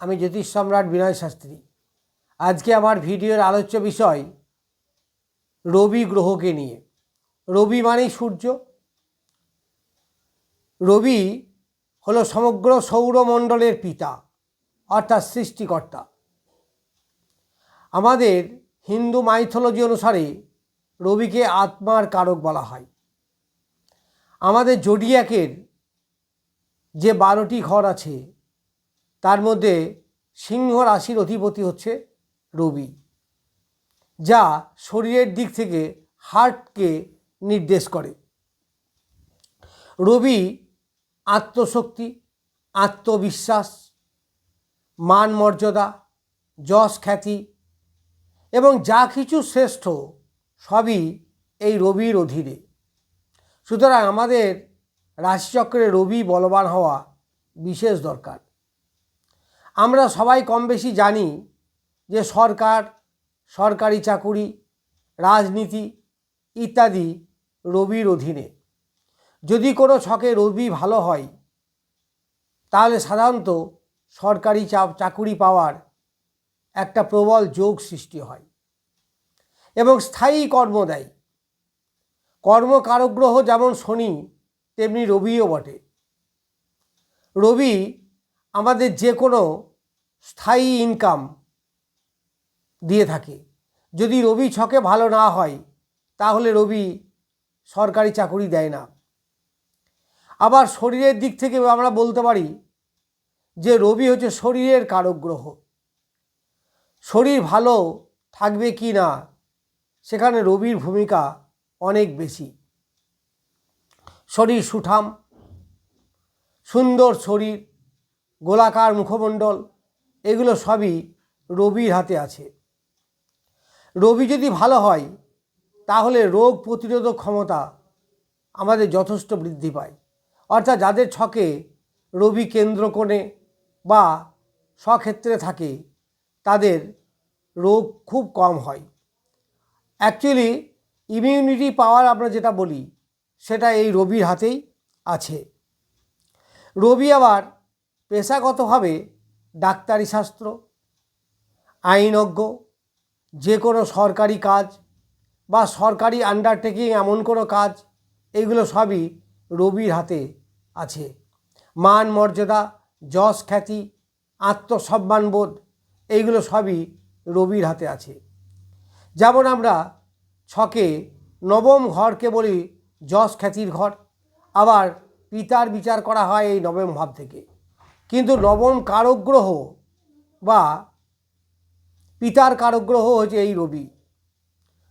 আমি জ্যোতিষ সম্রাট বিনয় শাস্ত্রী। আজকে আমার ভিডিওর আলোচ্য বিষয়, রবি গ্রহকে নিয়ে। রবি মানেই সূর্য। রবি হলো সমগ্র সৌরমণ্ডলের পিতা, অর্থাৎ সৃষ্টিকর্তা। আমাদের হিন্দু মাইথোলজি অনুসারে রবিকে আত্মার কারক বলা হয়। আমাদের জোডিয়াকের যে বারোটি ঘর আছে তার মধ্যে সিংহ রাশির অধিপতি হচ্ছে রবি, যা শরীরের দিক থেকে হার্টকে নির্দেশ করে। রবি আত্মশক্তি, আত্মবিশ্বাস, মান মর্যাদা, যশ খ্যাতি এবং যা কিছু শ্রেষ্ঠ সবই এই রবির অধীনে। সুতরাং আমাদের রাশিচক্রে রবি বলবান হওয়া বিশেষ দরকার। আমরা সবাই কম বেশি জানি যে সরকার, সরকারি চাকুরি, রাজনীতি ইত্যাদি রবির অধীনে। যদি কোনো ছকে রবি ভালো হয়, তাহলে সাধারণত সরকারি চাকুরি পাওয়ার একটা প্রবল যোগ সৃষ্টি হয়। এবং স্থায়ী কর্ম দেয়। কর্মকারগ্রহ যেমন শনি, তেমনি রবিও বটে। রবি আমাদের যে কোনো স্থায়ী ইনকাম দিয়ে থাকে। যদি রবি ছকে ভালো না হয়, তাহলে রবি সরকারি চাকুরি দেয় না। আবার শরীরের দিক থেকে আমরা বলতে পারি যে রবি হচ্ছে শরীরের কারক গ্রহ শরীর ভালো থাকবে কি না, সেখানে রবির ভূমিকা অনেক বেশি। শরীর সুঠাম, সুন্দর শরীর, গোলাকার মুখমণ্ডল এগুলো সবই রবির হাতে আছে। রবি যদি ভালো হয়, তাহলে রোগ প্রতিরোধক ক্ষমতা আমাদের যথেষ্ট বৃদ্ধি পায়। অর্থাৎ যাদের ছকে রবি কেন্দ্র কোণে বা স্বক্ষেত্রে থাকে, তাদের রোগ খুব কম হয়। অ্যাকচুয়ালি ইমিউনিটি পাওয়ার আমরা যেটা বলি, সেটা এই রবির হাতেই আছে। রবি আবার পেশাগতভাবে ডাক্তারি শাস্ত্র, আইনজ্ঞ, যে কোনো সরকারি কাজ বা সরকারি আন্ডারটেকিং এমন কোনো কাজ, এগুলো সবই রবির হাতে আছে। মান, মর্যাদা, যশ, খ্যাতি আত্মসম্মানবোধ এইগুলো সবই রবির হাতে আছে। যেমন আমরা ছকে নবম ঘরকে বলি যশ, খ্যাতির ঘর, আবার পিতার বিচার করা হয় এই নবম ভাব থেকে। কিন্তু নবম কারগ্রহ বা পিতার কারগ্রহ হচ্ছে এই রবি।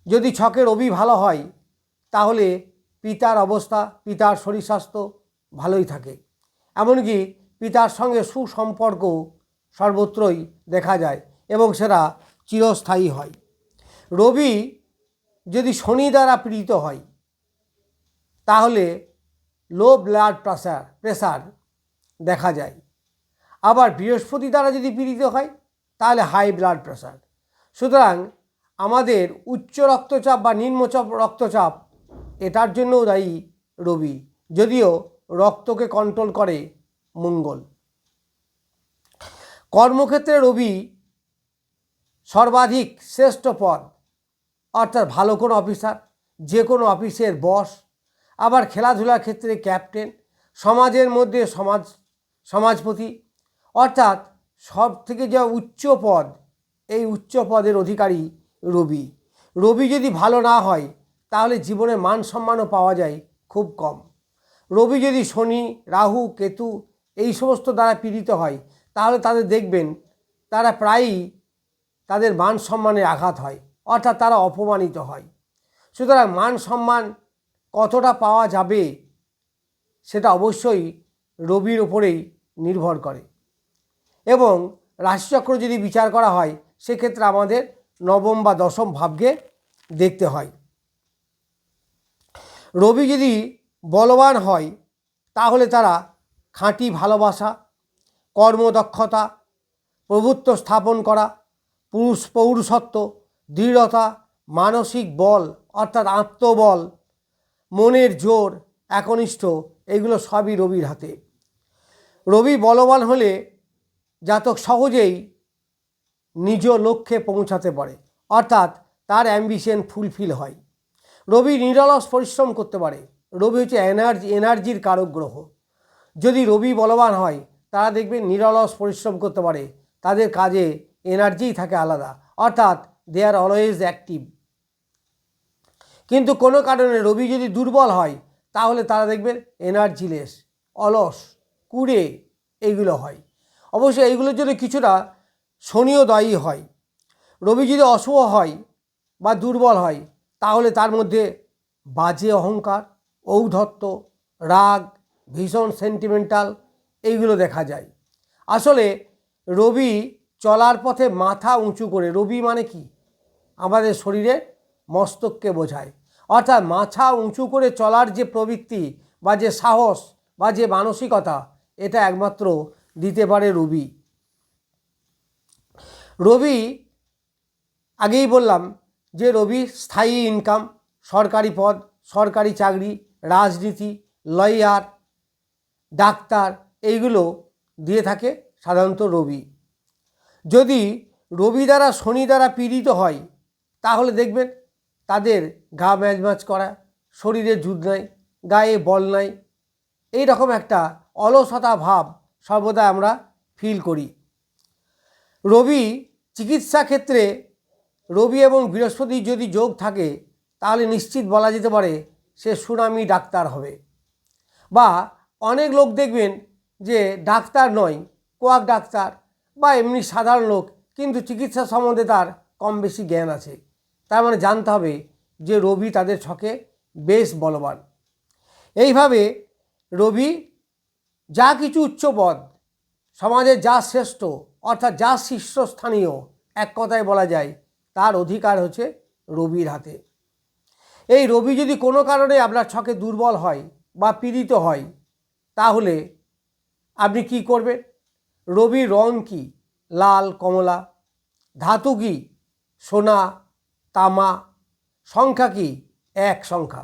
যদি ছকে রবি ভালো হয়, তাহলে পিতার অবস্থা, পিতার শরীর স্বাস্থ্য ভালোই থাকে। এমনকি পিতার সঙ্গে সুসম্পর্ক সর্বত্রই দেখা যায় এবং সেটা চিরস্থায়ী হয়। রবি যদি শনি দ্বারা পীড়িত হয়, তাহলে লো ব্লাড প্রেসার প্রেসার দেখা যায়। আবার বৃহস্পতি দ্বারা যদি পীড়িত হয়, তাহলে হাই ব্লাড প্রেসার সুতরাং আমাদের উচ্চ রক্তচাপ বা নিম্নচাপ রক্তচাপ, এটার জন্যও দায়ী রবি যদিও রক্তকে কন্ট্রোল করে মঙ্গল। কর্মক্ষেত্রে রবি সর্বাধিক শ্রেষ্ঠ পদ, অর্থাৎ ভালো কোনো অফিসার, যে কোনো অফিসের বস, আবার খেলাধুলার ক্ষেত্রে ক্যাপ্টেন, সমাজের মধ্যে সমাজ, সমাজপতি অর্থাৎ সব থেকে যা উচ্চ পদ, এই উচ্চ পদের অধিকারী রবি। রবি যদি ভালো না হয়, তাহলে জীবনে মান সম্মানও পাওয়া যায় খুব কম। রবি যদি শনি, রাহু, কেতু এই সমস্ত দ্বারা পীড়িত হয়, তাহলে তাদের দেখবেন তারা প্রায়ই তাদের মান সম্মানে আঘাত হয়, অর্থাৎ তারা অপমানিত হয়। সুতরাং মান সম্মান কতটা পাওয়া যাবে, সেটা অবশ্যই রবির ওপরেই নির্ভর করে। এবং রাশিচক্র যদি বিচার করা হয়, সেক্ষেত্রে আমাদের নবম বা দশম ভাবকে দেখতে হয়। রবি যদি বলবান হয়, তাহলে তারা খাঁটি ভালোবাসা, কর্মদক্ষতা, প্রভুত্ব স্থাপন করা, পুরুষ পৌরুষত্ব, দৃঢ়তা, মানসিক বল, অর্থাৎ আত্মবল, মনের জোর, একনিষ্ঠ, এগুলো সবই রবির হাতে। রবি বলবান হলে জাতক সহজেই নিজ লক্ষ্যে পৌঁছাতে পারে। অর্থাৎ তার অ্যাম্বিশন ফুলফিল হয়। রবি নিরলস পরিশ্রম করতে পারে। রবি হচ্ছে এনার্জি এনার্জির কারক গ্রহ। যদি রবি বলবান হয়, তারা দেখবেন নিরলস পরিশ্রম করতে পারে। তাদের কাজে এনার্জিই থাকে আলাদা। অর্থাৎ দে আর অলওয়েজ অ্যাক্টিভ কিন্তু কোনো কারণে রবি যদি দুর্বল হয়, তাহলে তারা দেখবেন এনার্জিলেস অলস, কুড়ে, এগুলো হয়। অবশ্য এইগুলোর জন্য কিছুটা শনিও দায়ী হয়। রবি যদি অশুভ হয় বা দুর্বল হয়, তাহলে তার মধ্যে বাজে অহংকার, ঔদ্ধত্য, রাগ, ভীষণ সেন্টিমেন্টাল এইগুলো দেখা যায়। আসলে রবি চলার পথে মাথা উঁচু করে, রবি মানে কি? আমাদের শরীরে মস্তককে বোঝায়। অর্থাৎ মাথা উঁচু করে চলার যে প্রবৃত্তি বা যে সাহস বা যে মানসিকতা, এটা একমাত্র দিতে পারে রবি। রবি, আগেই বললাম যে রবি স্থায়ী ইনকাম সরকারি পদ, সরকারি চাকরি, রাজনীতি লয়ার ডাক্তার, এইগুলো দিয়ে থাকে সাধারণত রবি। যদি রবি দ্বারা, শনি দ্বারা পীড়িত হয়, তাহলে দেখবেন তাদের গা ম্যাচ করা, শরীরে যুদ্ধ নাই, গায়ে বল নাই এই রকম একটা অলসতা ভাব সর্বদা আমরা ফিল করি। রবি চিকিৎসা ক্ষেত্রে রবি এবং বৃহস্পতি যদি যোগ থাকে, তাহলে নিশ্চিত বলা যেতে পারে সে সুনামি ডাক্তার হবে। বা অনেক লোক দেখবেন যে ডাক্তার নয়, কোয়াক ডাক্তার বা এমনি সাধারণ লোক, কিন্তু চিকিৎসা সম্বন্ধে তার কম বেশি জ্ঞান আছে। তার মানে জানতে হবে যে রবি তাদের ছকে বেশ বলবান। এইভাবে রবি যা কিছু উচ্চপদ সমাজে যা শ্রেষ্ঠ, অর্থাৎ যা শীর্ষস্থানীয়, এক কথায় বলা যায়, তার অধিকার হচ্ছে রবির হাতে। এই রবি যদি কোনো কারণে আপনার ছকে দুর্বল হয় বা পীড়িত হয়, তাহলে আপনি কি করবেন? রবির রং কি? লাল, কমলা? ধাতু কি? সোনা, তামা? সংখ্যা কি? এক সংখ্যা।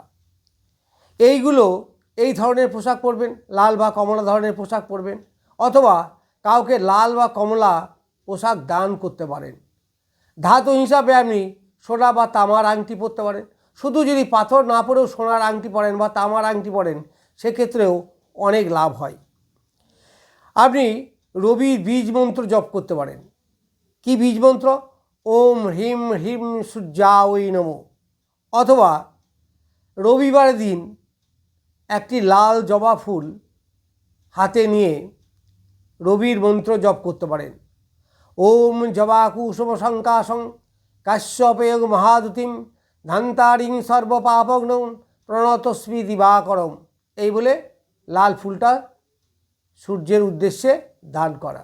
এইগুলো এই ধরনের পোশাক পরবেন, লাল বা কমলা ধরনের পোশাক পরবেন, অথবা কাউকে লাল বা কমলা পোশাক দান করতে পারেন। ধাতু হিসাবে আপনি সোনা বা তামার আংটি পরতে পারেন। শুধু যদি পাথর না পরেও সোনার আংটি পরেন বা তামার আংটি পরেন, সেক্ষেত্রেও অনেক লাভ হয়। আপনি রবির বীজ মন্ত্র জপ করতে পারেন। কি বীজ মন্ত্র? ওম হ্রিম হ্রিম সূর্যা ওই নম। অথবা রবিবার দিন একটি লাল জবা ফুল হাতে নিয়ে রবির মন্ত্র জপ করতে পারেন। ওম জবা কুসুম শঙ্কাশং কাশ্যপেয় মহাদুতিম ধান্তারিং সর্বপাপগ্ন প্রণতস্মি দিবাকরম। এই বলে লাল ফুলটা সূর্যের উদ্দেশ্যে দান করা।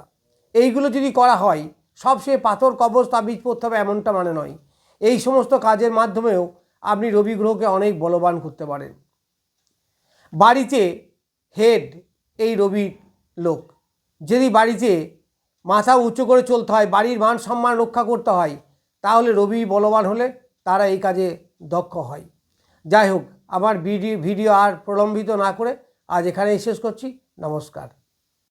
এইগুলো যদি করা হয়, সব সে পাথর কবচ তাবিজ পড়তে হবে এমনটা মানে নয়। এই সমস্ত কাজের মাধ্যমেও আপনি রবি গ্রহকে অনেক বলবান করতে পারেন। বাড়িতে হেড এই রবির লোক। যদি বাড়িতে মাথা উঁচু করে চলতে হয়, বাড়ির মান সম্মান রক্ষা করতে হয়, তাহলে রবি বলবান হলে তারা এই কাজে দক্ষ হয়। যাই হোক, আমার ভিডিও ভিডিও আর প্রলম্বিত না করে আজ এখানেই শেষ করছি। নমস্কার।